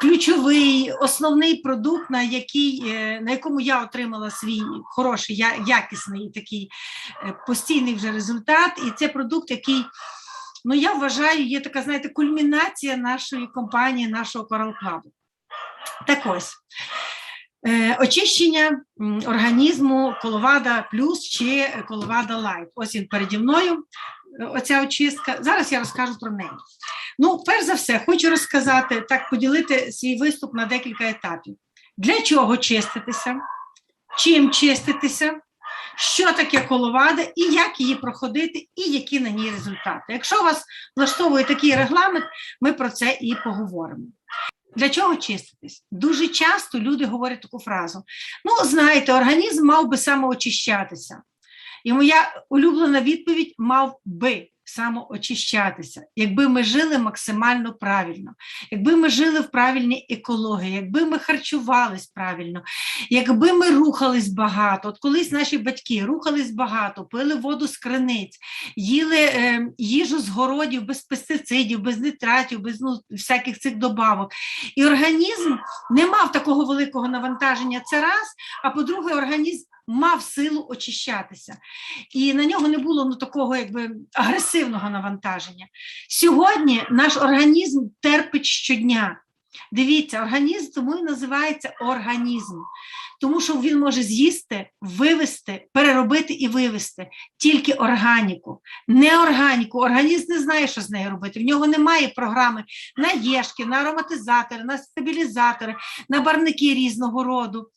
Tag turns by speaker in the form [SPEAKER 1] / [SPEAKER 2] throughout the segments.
[SPEAKER 1] ключовий, основний продукт, на, який, е, на якому я отримала свій хороший, якісний такий е, постійний вже результат. І це продукт, який, ну я вважаю, є така, знаєте, кульмінація нашої компанії, нашого Coral. Так ось. Е, Очищення організму коловада плюс чи коловада лайт. Ось він переді мною. Оця очистка. Зараз я розкажу про неї. Ну, перш за все, хочу розказати, так поділити свій виступ на декілька етапів. Для чого чиститися, чим чиститися, що таке коловада і як її проходити, і які на ній результати. Якщо вас влаштовує такий регламент, ми про це і поговоримо. Для чого чиститись? Дуже часто люди говорять таку фразу: ну, знаєте, організм мав би самоочищатися. І моя улюблена відповідь мав би самоочищатися, якби ми жили максимально правильно, якби ми жили в правильній екології, якби ми харчувались правильно, якби ми рухались багато. От колись наші батьки рухались багато, пили воду з криниць, їли е, їжу з городів без пестицидів, без нитратів, без ну, всяких цих добавок. І організм не мав такого великого навантаження. Це раз, а по-друге, організм мав силу очищатися. І на нього не було ну, такого якби агресивного навантаження. Сьогодні наш організм терпить щодня. Дивіться, організм тому і називається організм, тому що він може з'їсти, вивести, переробити і вивести тільки органіку. Не органіку, організм не знає, що з нею робити. В нього немає програми на єшки, на ароматизатори, на стабілізатори, на барники різного роду.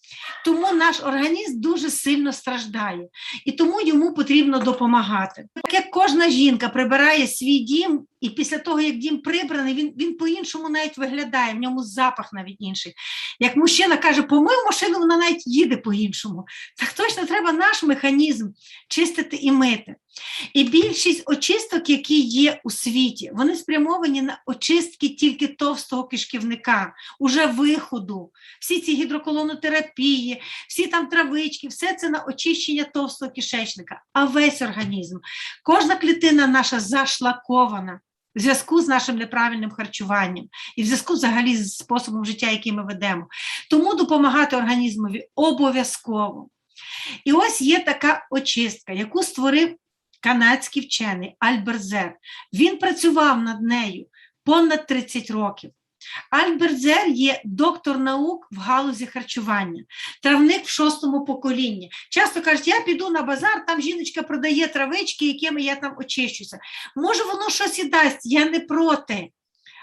[SPEAKER 1] Тому наш організм дуже сильно страждає, і тому йому потрібно допомагати. Так як кожна жінка прибирає свій дім, і після того, як дім прибраний, він, він по-іншому навіть виглядає, в ньому запах навіть інший. Як мужчина каже, помив машину, вона навіть їде по-іншому. Так точно треба наш механізм чистити і мити. І більшість очисток, які є у світі, вони спрямовані на очистки тільки товстого кишківника, уже виходу. Всі ці гідроколонотерапії, всі там травички, все це на очищення товстого кишечника, а весь організм, кожна клітина наша зашлакована. В зв'язку з нашим неправильним харчуванням і в зв'язку взагалі з способом життя, який ми ведемо. Тому допомагати організмові обов'язково. І ось є така очистка, яку створив канадський вчений Альберт Зер. Він працював над нею понад 30 років. Альберт Зер є доктор наук в галузі харчування, травник в шостому поколінні. Часто кажуть, я піду на базар, там жіночка продає травички, якими я там очищуся. Може, воно щось і дасть, я не проти.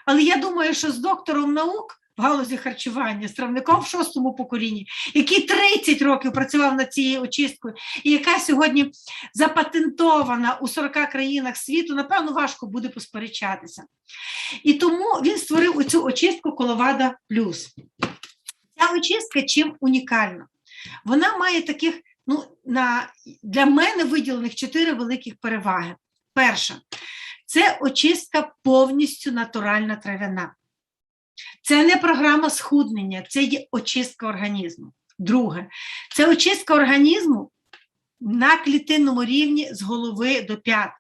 [SPEAKER 1] Але я думаю, що з доктором наук в галузі харчування, з травником в шостому поколінні, який 30 років працював над цією очисткою, і яка сьогодні запатентована у 40 країнах світу, напевно, важко буде посперечатися. І тому він створив цю очистку Коловада Плюс. Ця очистка чим унікальна? Вона має таких, ну, на, для мене виділених чотири великих переваги. Перша це очистка повністю натуральна трав'яна. Це не програма схуднення, це є очистка організму. Друге, це очистка організму на клітинному рівні з голови до п'ят,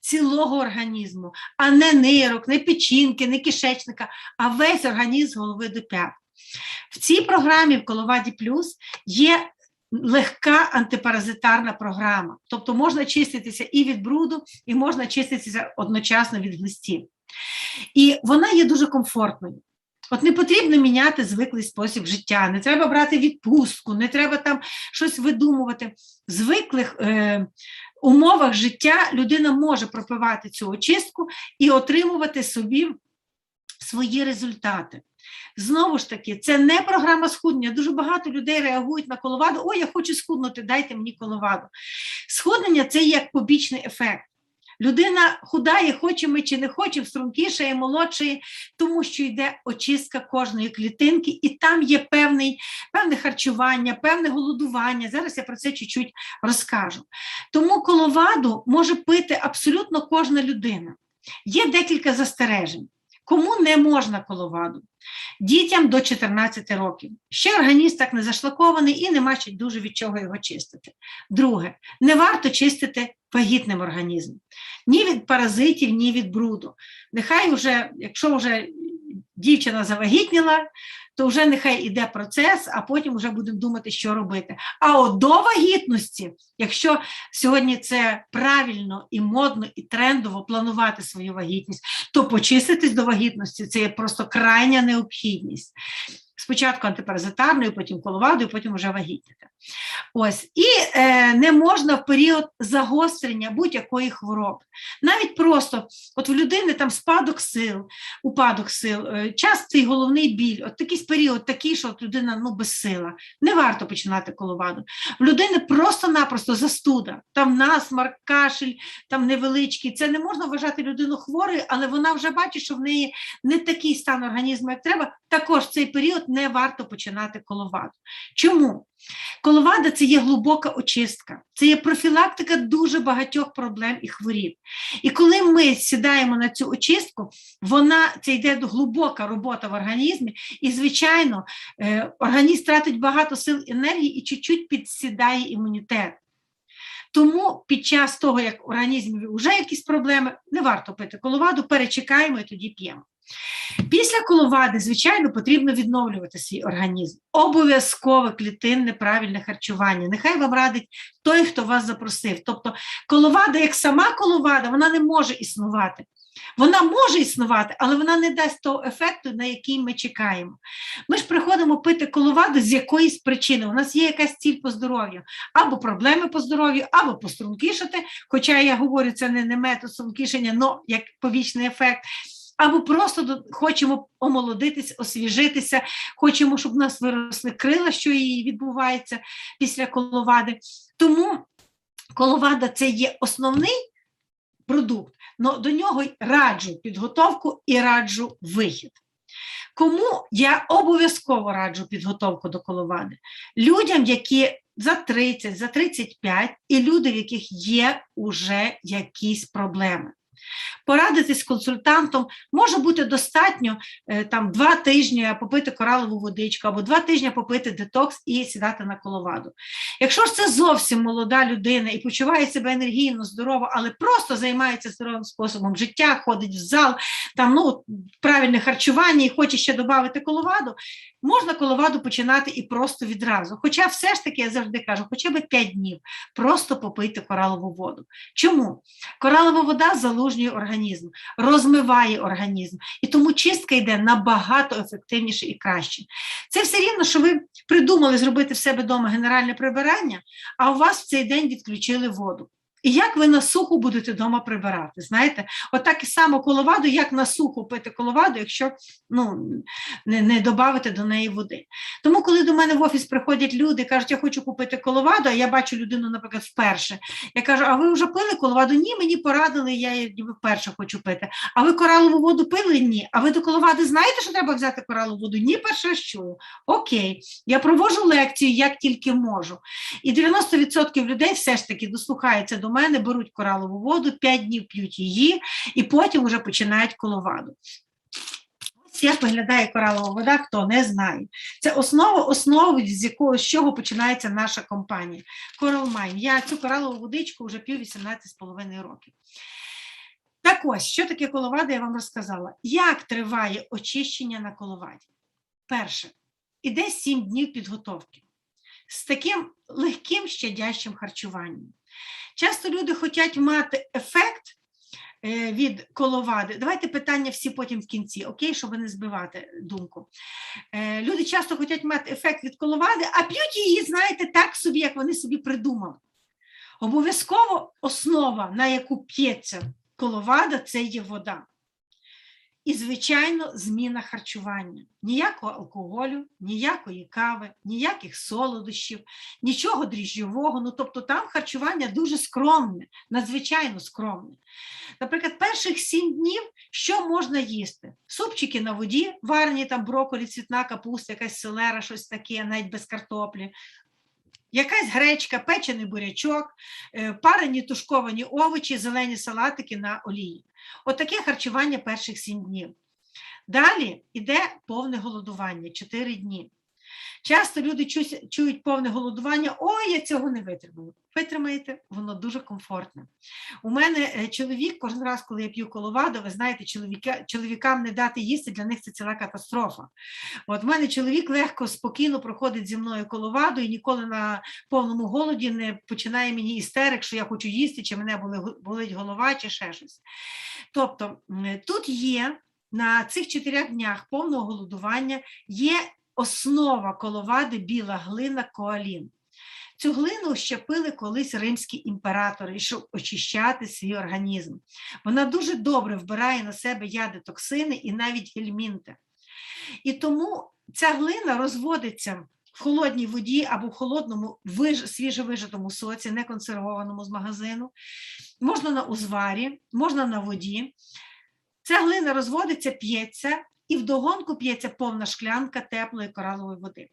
[SPEAKER 1] цілого організму, а не нирок, не печінки, не кишечника, а весь організм з голови до п'ят. В цій програмі в Коловаді Плюс є легка антипаразитарна програма. Тобто можна чиститися і від бруду, і можна чиститися одночасно від глистів. І вона є дуже комфортною. От не потрібно міняти звиклий спосіб життя, не треба брати відпустку, не треба там щось видумувати. В звиклих е, умовах життя людина може пропивати цю очистку і отримувати собі свої результати. Знову ж таки, це не програма схуднення. Дуже багато людей реагують на коловаду. Ой, я хочу схуднути, дайте мені коловаду. Схуднення це як побічний ефект. Людина худає, хоче ми чи не хоче, стрункішає, молодшає, тому що йде очистка кожної клітинки, і там є певний, певне харчування, певне голодування. Зараз я про це чуть-чуть розкажу. Тому коловаду може пити абсолютно кожна людина. Є декілька застережень. Кому не можна коловаду? Дітям до 14 років. Ще організм так не зашлакований і нема ще дуже від чого його чистити. Друге, не варто чистити вагітним організмом. Ні від паразитів, ні від бруду. Нехай вже, якщо вже дівчина завагітніла, то вже нехай іде процес, а потім вже будемо думати, що робити. А от до вагітності, якщо сьогодні це правильно і модно, і трендово планувати свою вагітність, то почиститись до вагітності це є просто крайня необхідність. Спочатку антипаразитарною, потім коловадою, потім вже вагітніти. Ось. І е, не можна в період загострення будь-якої хвороби. Навіть просто, от в людини там спадок сил, упадок сил, е, частий головний біль, от якийсь період такий, що от людина ну, безсила. Не варто починати коловаду. В людини просто-напросто застуда, там насмарк, кашель, там невеличкий. Це не можна вважати людину хворою, але вона вже бачить, що в неї не такий стан організму, як треба. Також цей період не варто починати коловаду. Чому? Коловада це є глибока очистка, це є профілактика дуже багатьох проблем і хворіб. І коли ми сідаємо на цю очистку, вона це йде глибока робота в організмі, і, звичайно, е, організм тратить багато сил енергії і чуть-чуть підсідає імунітет. Тому під час того, як в організмі вже якісь проблеми, не варто пити коловаду, перечекаємо і тоді п'ємо. Після коловади, звичайно, потрібно відновлювати свій організм. Обов'язкове клітинне правильне харчування. Нехай вам радить той, хто вас запросив. Тобто коловада, як сама коловада, вона не може існувати. Вона може існувати, але вона не дасть того ефекту, на який ми чекаємо. Ми ж приходимо пити коловаду з якоїсь причини. У нас є якась ціль по здоров'ю, або проблеми по здоров'ю, або пострункішати, хоча я говорю, це не, не метод стрункішення, але як побічний ефект. Або просто хочемо омолодитись, освіжитися, хочемо, щоб в нас виросли крила, що і відбувається після коловади. Тому коловада це є основний продукт, але до нього раджу підготовку і раджу вихід. Кому я обов'язково раджу підготовку до коловади? Людям, які за 30, за 35, і люди, в яких є уже якісь проблеми. Порадитись з консультантом може бути достатньо е, там два тижні попити коралову водичку або два тижні попити детокс і сідати на коловаду. Якщо ж це зовсім молода людина і почуває себе енергійно, здорово, але просто займається здоровим способом життя, ходить в зал, там ну правильне харчування і хоче ще додати коловаду, можна коловаду починати і просто відразу. Хоча все ж таки я завжди кажу, хоча б 5 днів просто попийте коралову воду. Чому? Коралова вода залужнює організм, розмиває організм, і тому чистка йде набагато ефективніше і краще. Це все рівно, що ви придумали зробити в себе вдома генеральне прибирання, а у вас в цей день відключили воду. І як ви на суху будете вдома прибирати? Знаєте, отак і само коловаду, як на суху пити коловаду, якщо ну, не, не додати до неї води. Тому, коли до мене в офіс приходять люди, кажуть, я хочу купити коловаду, а я бачу людину, наприклад, вперше. Я кажу, а ви вже пили коловаду? Ні, мені порадили, я її вперше хочу пити. А ви коралову воду пили? Ні. А ви до коловади знаєте, що треба взяти коралову воду? Ні, перше чую. Окей, я провожу лекцію, як тільки можу. І 90% людей все ж таки дослухаються до мене, беруть коралову воду, 5 днів п'ють її, і потім вже починають коловаду. Як виглядає коралова вода, хто не знає. Це основа основи, з якого з чого починається наша компанія. Mine. Я цю коралову водичку вже п'ю 18,5 років. Так ось, що таке коловада, я вам розказала. Як триває очищення на коловаді? Перше, іде 7 днів підготовки з таким легким щадящим харчуванням. Часто люди хочуть мати ефект е, від коловади. Давайте питання всі потім в кінці, окей, щоб не збивати думку. Е, Люди часто хочуть мати ефект від коловади, а п'ють її, знаєте, так собі, як вони собі придумали. Обов'язково основа, на яку п'ється коловада, це є вода. І, звичайно, зміна харчування. Ніякого алкоголю, ніякої кави, ніяких солодощів, нічого дріжджового. Ну, тобто там харчування дуже скромне, надзвичайно скромне. Наприклад, перших сім днів що можна їсти? Супчики на воді, варені там брокколі, цвітна капуста, якась селера, щось таке, навіть без картоплі. Якась гречка, печений бурячок, е, парені тушковані овочі, зелені салатики на олії. Отаке харчування перших сім днів. Далі йде повне голодування 4 дні. Часто люди чусь- чують повне голодування, ой, я цього не витримаю. Витримаєте, воно дуже комфортне. У мене е, чоловік, кожен раз, коли я п'ю коловаду, ви знаєте, чоловіка, чоловікам не дати їсти, для них це ціла катастрофа. От в мене чоловік легко, спокійно проходить зі мною коловаду і ніколи на повному голоді не починає мені істерик, що я хочу їсти, чи мене болить голова, чи ще щось. Тобто тут є на цих чотирьох днях повного голодування є основа коловади біла глина коалін. Цю глину щепили колись римські імператори, щоб очищати свій організм. Вона дуже добре вбирає на себе яди токсини і навіть гельмінти. І тому ця глина розводиться в холодній воді або в холодному виж... свіжовижитому соці, не консервованому з магазину. Можна на узварі, можна на воді. Ця глина розводиться, п'ється, і вдогонку п'ється повна шклянка теплої коралової води.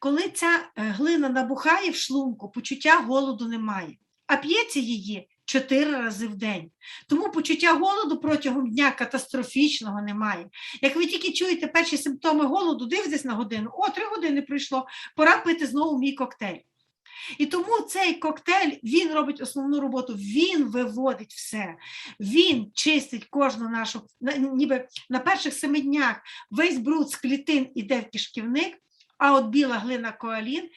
[SPEAKER 1] Коли ця е, глина набухає в шлунку, почуття голоду немає, а п'ється її чотири рази в день. Тому почуття голоду протягом дня катастрофічного немає. Як ви тільки чуєте перші симптоми голоду, дивитесь на годину, о, три години пройшло, пора пити знову мій коктейль. І тому цей коктейль він робить основну роботу, він виводить все, він чистить кожну нашу, на- ніби на перших семи днях весь бруд з клітин іде в кишківник, а от біла глина коалін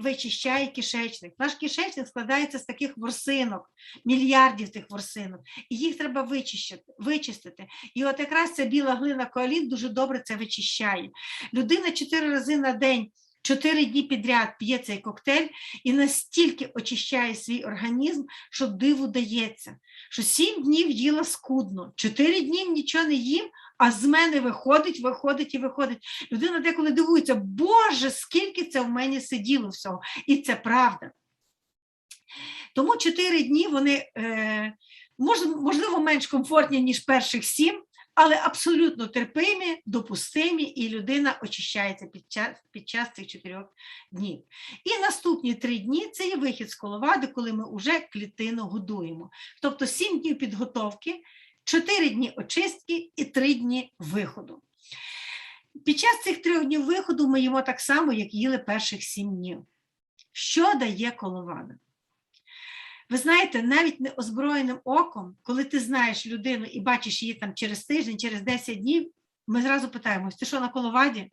[SPEAKER 1] вичищає кишечник. Наш кишечник складається з таких ворсинок, мільярдів тих ворсинок, і їх треба вичищити, вичистити. І от якраз ця біла глина коалін дуже добре це вичищає. Людина чотири рази на день. Чотири дні підряд п'є цей коктейль і настільки очищає свій організм, що диву дається, що сім днів їла скудно, чотири дні нічого не їм, а з мене виходить, виходить і виходить. Людина деколи дивується, Боже, скільки це в мене сиділо всього. І це правда. Тому чотири дні вони е, можливо менш комфортні, ніж перших сім, але абсолютно терпимі, допустимі, і людина очищається під час, під час цих чотирьох днів. І наступні три дні це є вихід з коловади, коли ми вже клітину годуємо. Тобто сім днів підготовки, чотири дні очистки і три дні виходу. Під час цих трьох днів виходу ми їмо так само, як їли перших сім днів. Що дає коловада? Ви знаєте, навіть неозброєним оком, коли ти знаєш людину і бачиш її там через тиждень, через 10 днів, ми зразу питаємось, ти що на коловаді?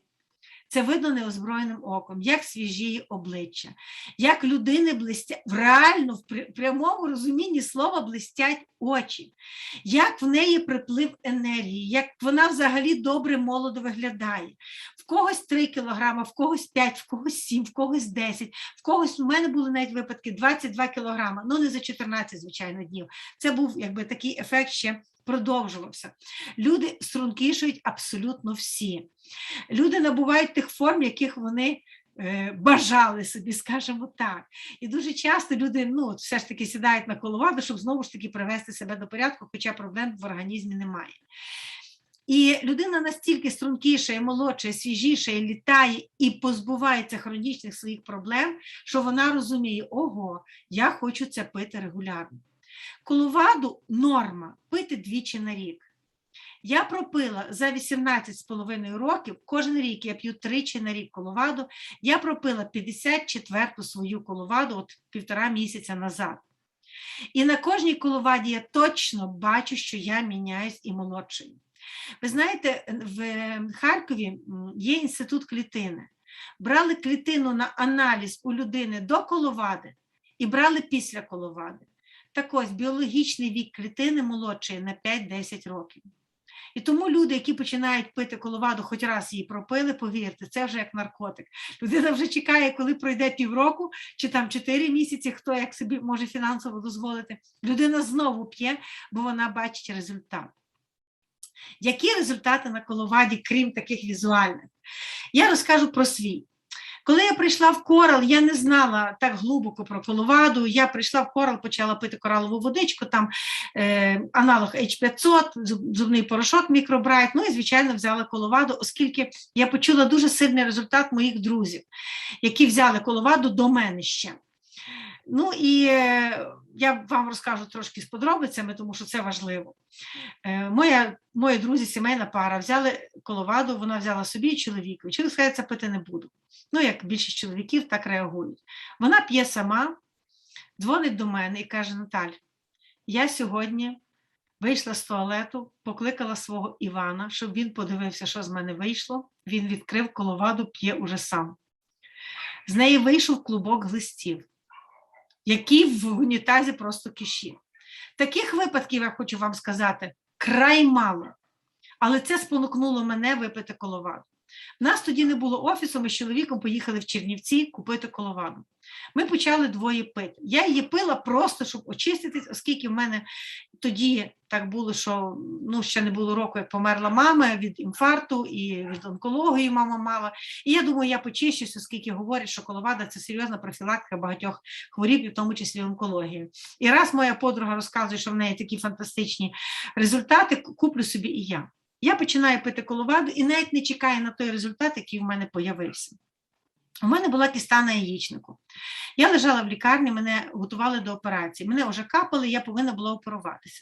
[SPEAKER 1] Це видно неозброєним оком, як свіжіє обличчя, як людини блистять, реально в прямому розумінні слова блистять очі, як в неї приплив енергії, як вона взагалі добре молодо виглядає. В когось 3 кілограма, в когось 5, в когось 7, в когось 10, в когось у мене були навіть випадки 22 кілограма, ну не за 14, звичайно, днів. Це був якби такий ефект ще продовжувався. Люди стрункішують абсолютно всі. Люди набувають тих форм, яких вони е, бажали собі, скажімо так. І дуже часто люди ну, все ж таки сідають на коловаду, щоб знову ж таки привести себе до порядку, хоча проблем в організмі немає. І людина настільки стрункіша, і молодша, і свіжіша, і літає, і позбувається хронічних своїх проблем, що вона розуміє, ого, я хочу це пити регулярно. Коловаду норма пити двічі на рік. Я пропила за 18,5 років, кожен рік я п'ю тричі на рік коловаду, я пропила 54-ту свою коловаду от півтора місяця назад. І на кожній коловаді я точно бачу, що я міняюсь і молодшою. Ви знаєте, в Харкові є інститут клітини. Брали клітину на аналіз у людини до коловади і брали після коловади. Так ось біологічний вік клітини молодший на 5-10 років. І тому люди, які починають пити коловаду, хоч раз її пропили, повірте, це вже як наркотик. Людина вже чекає, коли пройде півроку чи там 4 місяці, хто як собі може фінансово дозволити. Людина знову п'є, бо вона бачить результат. Які результати на коловаді, крім таких візуальних? Я розкажу про свій. Коли я прийшла в корал, я не знала так глибоко про коловаду. Я прийшла в корал, почала пити коралову водичку, там е, аналог H500, зубний порошок мікробрайт. Ну і, звичайно, взяла коловаду, оскільки я почула дуже сильний результат моїх друзів, які взяли коловаду до мене ще. Ну і е, я вам розкажу трошки з подробицями, тому що це важливо. Е, Моя, мої друзі, сімейна пара взяли коловаду, вона взяла собі і чоловіку. Чоловік сказав, це пити не буду. Ну, як більшість чоловіків так реагують. Вона п'є сама, дзвонить до мене і каже: Наталь, я сьогодні вийшла з туалету, покликала свого Івана, щоб він подивився, що з мене вийшло. Він відкрив коловаду, п'є уже сам. З неї вийшов клубок глистів, який в унітазі просто киші. Таких випадків, я хочу вам сказати, край мало. Але це спонукнуло мене випити коловаду. У нас тоді не було офісу, ми з чоловіком поїхали в Чернівці купити коловаду. Ми почали двоє пити. Я її пила просто, щоб очиститись, оскільки в мене тоді так було, що ну, ще не було року, як померла мама від інфаркту і від онкології мама мала. І я думаю, я почищусь, оскільки говорять, що коловада це серйозна профілактика багатьох хворіб, і в тому числі онкології. І раз моя подруга розказує, що в неї такі фантастичні результати, куплю собі і я. Я починаю пити коловаду і навіть не чекаю на той результат, який в мене появився. У мене була кіста на яєчнику. Я лежала в лікарні, мене готували до операції. Мене вже капали, я повинна була оперуватися.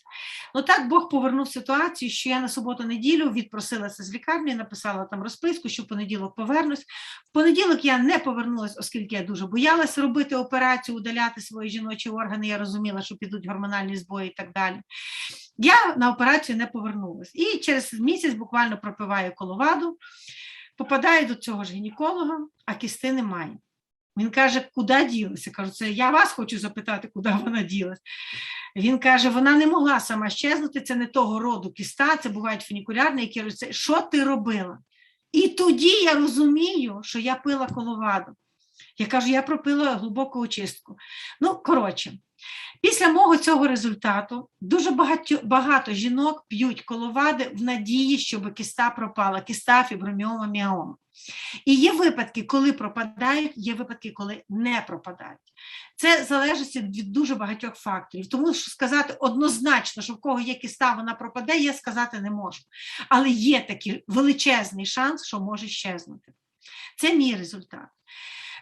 [SPEAKER 1] Ну так Бог повернув ситуацію, що я на суботу-неділю відпросилася з лікарні, написала там розписку, що в понеділок повернусь. В понеділок я не повернулася, оскільки я дуже боялася робити операцію, удаляти свої жіночі органи. Я розуміла, що підуть гормональні збої і так далі. Я на операцію не повернулася. І через місяць буквально пропиваю коловаду, попадаю до цього ж гінеколога, а кісти немає. Він каже, куди ділася? Кажу, це я вас хочу запитати, куди вона ділась. Він каже, вона не могла сама щезнути, це не того роду кіста, це бувають фунікулярні, які кажуть, що ти робила? І тоді я розумію, що я пила коловаду. Я кажу, я пропила глибоку очистку. Ну, коротше, після мого цього результату дуже багато, багато жінок п'ють коловади в надії, щоб кіста пропала, кіста, фіброміома, міома. І є випадки, коли пропадають, є випадки, коли не пропадають. Це залежить від дуже багатьох факторів. Тому що сказати однозначно, що в кого є кіста, вона пропаде, я сказати не можу. Але є такий величезний шанс, що може щезнути. Це мій результат.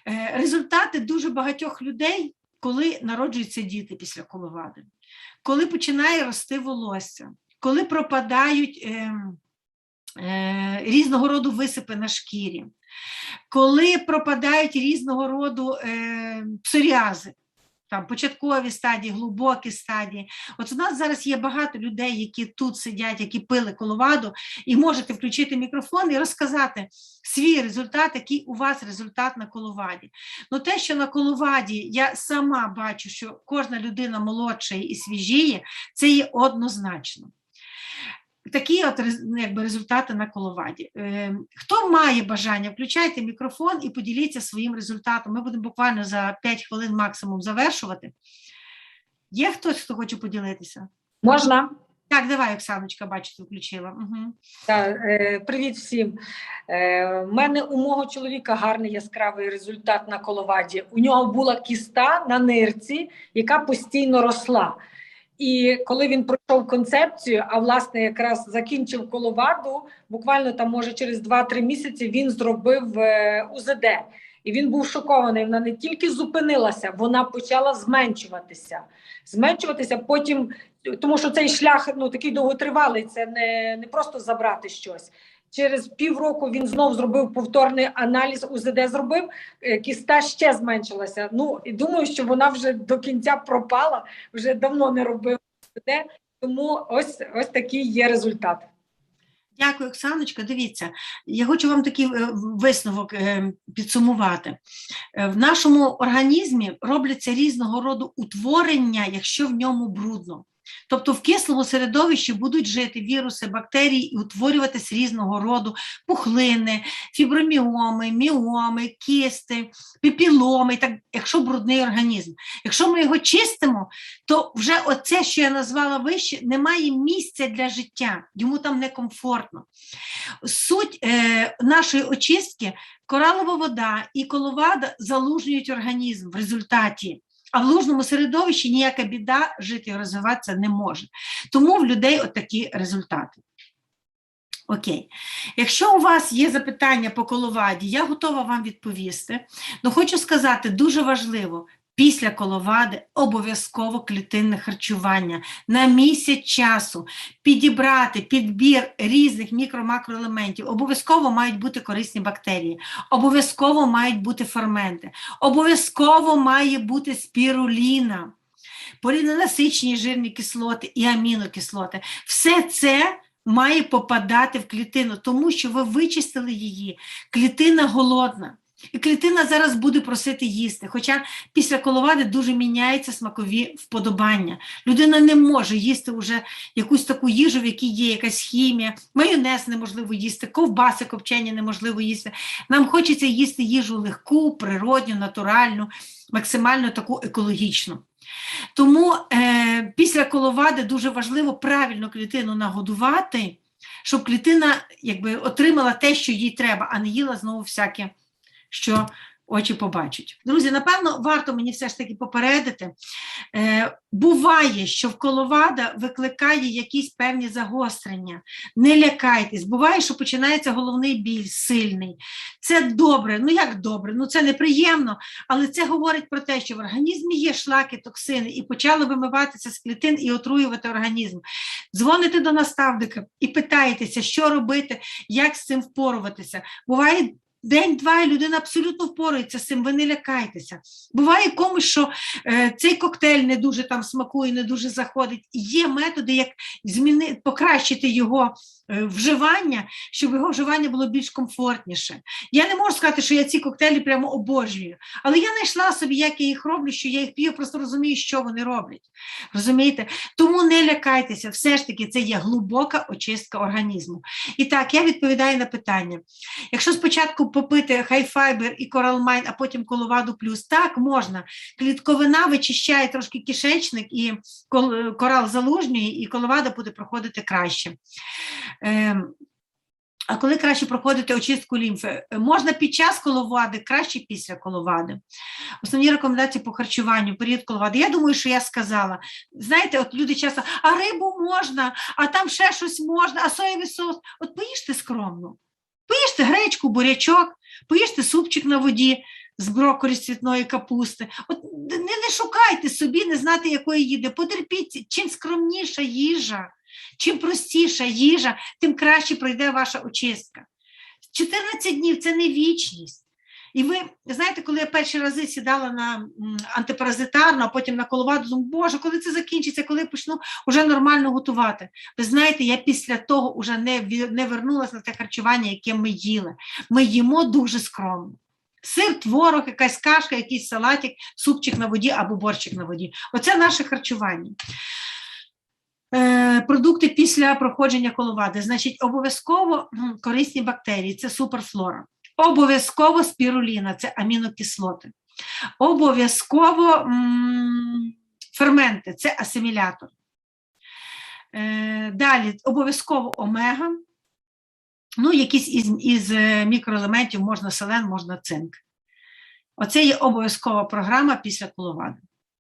[SPEAKER 1] Е, Результати дуже багатьох людей, коли народжуються діти після коловади, коли починає рости волосся, коли пропадають. Е, е, різного роду висипи на шкірі, коли пропадають різного роду е, псоріази, там початкові стадії, глибокі стадії. От у нас зараз є багато людей, які тут сидять, які пили коловаду, і можете включити мікрофон і розказати свій результат, який у вас результат на коловаді. Ну те, що на коловаді я сама бачу, що кожна людина молодша і свіжіє, це є однозначно. Такі от ну, якби, результати на коловаді. Е, Хто має бажання, включайте мікрофон і поділіться своїм результатом. Ми будемо буквально за 5 хвилин максимум завершувати. Є хтось, хто хоче поділитися?
[SPEAKER 2] Можна?
[SPEAKER 1] Так, давай, Оксаночка, бачите, включила. Угу.
[SPEAKER 2] Так, е, привіт всім. Е, в мене у мого чоловіка гарний яскравий результат на коловаді. У нього була кіста на нирці, яка постійно росла. І коли він пройшов концепцію, а власне якраз закінчив коловаду, буквально там, може, через 2-3 місяці він зробив е, УЗД. І він був шокований. Вона не тільки зупинилася, вона почала зменшуватися. Зменшуватися потім, тому що цей шлях ну такий довготривалий, це не, не просто забрати щось. Через півроку він знов зробив повторний аналіз, УЗД зробив, е, кіста ще зменшилася. Ну і думаю, що вона вже до кінця пропала, вже давно не робив УЗД, тому ось, ось такий є результат.
[SPEAKER 1] Дякую, Оксаночка. Дивіться, я хочу вам такий е, висновок е, підсумувати. В нашому організмі робляться різного роду утворення, якщо в ньому брудно. Тобто в кислому середовищі будуть жити віруси, бактерії і утворюватись різного роду пухлини, фіброміоми, міоми, кисти, пепіломи, так, якщо брудний організм. Якщо ми його чистимо, то вже оце, що я назвала вище, немає місця для життя, йому там некомфортно. Суть е, нашої очистки коралова вода і коловада залужнюють організм в результаті. А в лужному середовищі ніяка біда жити і розвиватися не може. Тому в людей отакі результати. Окей. Якщо у вас є запитання по коловаді, я готова вам відповісти. Ну хочу сказати, дуже важливо, після коловади обов'язково клітинне харчування на місяць часу підібрати підбір різних мікро-макроелементів. Обов'язково мають бути корисні бактерії, обов'язково мають бути ферменти, обов'язково має бути спіруліна, поліненасичені жирні кислоти і амінокислоти. Все це має попадати в клітину, тому що ви вичистили її. Клітина голодна. І клітина зараз буде просити їсти. Хоча після коловади дуже міняються смакові вподобання. Людина не може їсти вже якусь таку їжу, в якій є якась хімія, майонез неможливо їсти, ковбаси копчені неможливо їсти. Нам хочеться їсти їжу легку, природню, натуральну, максимально таку екологічну. Тому е, після коловади дуже важливо правильно клітину нагодувати, щоб клітина якби, отримала те, що їй треба, а не їла знову всяке, що очі побачать. Друзі, напевно, варто мені все ж таки попередити. Е, буває, що вколовада викликає якісь певні загострення. Не лякайтесь, буває, що починається головний біль сильний. Це добре, ну як добре, ну це неприємно, але це говорить про те, що в організмі є шлаки, токсини, і почали вимиватися з клітин і отруювати організм. Дзвоните до наставника і питаєтеся, що робити, як з цим впоруватися. Буває день-два, і людина абсолютно впорається з цим, ви не лякайтеся. Буває комусь, що е, цей коктейль не дуже там смакує, не дуже заходить. Є методи, як зміни, покращити його е, вживання, щоб його вживання було більш комфортніше. Я не можу сказати, що я ці коктейлі прямо обожнюю, але я знайшла собі, як я їх роблю, що я їх п'ю, просто розумію, що вони роблять. Розумієте? Тому не лякайтеся, все ж таки це є глибока очистка організму. І так, я відповідаю на питання. Якщо спочатку попити хайфайбер і коралмайн, а потім коловаду плюс, так можна. Клітковина вичищає трошки кишечник, і корал залужнює, і коловада буде проходити краще. Ем, а коли краще проходити очистку лімфи? Можна під час коловади, краще після коловади. Основні рекомендації по харчуванню, період коловади. Я думаю, що я сказала. Знаєте, от люди часто, а рибу можна, а там ще щось можна, а соєвий соус. От поїжте скромно. Поїжте гречку, бурячок, поїжте супчик на воді з брокколі, з цвітної капусти. От не, не шукайте собі, не знати, якої їде. Потерпіть, чим скромніша їжа, чим простіша їжа, тим краще пройде ваша очистка. 14 днів це не вічність. І ви знаєте, коли я перші рази сідала на антипаразитарну, а потім на коловаду, думаю, Боже, коли це закінчиться, коли я почну вже нормально готувати. Ви знаєте, я після того вже не, не вернулася на те харчування, яке ми їли. Ми їмо дуже скромно. Сир, творог, якась кашка, якийсь салатик, супчик на воді або борщик на воді. Оце наше харчування. Е, Продукти після проходження коловади. Значить, обов'язково корисні бактерії, це суперфлора. Обов'язково спіруліна, це амінокислоти. Обов'язково ферменти, це асимілятор. Е, Далі обов'язково омега. Ну, якісь із, із е, мікроелементів можна селен, можна цинк. Оце є обов'язкова програма після коловади.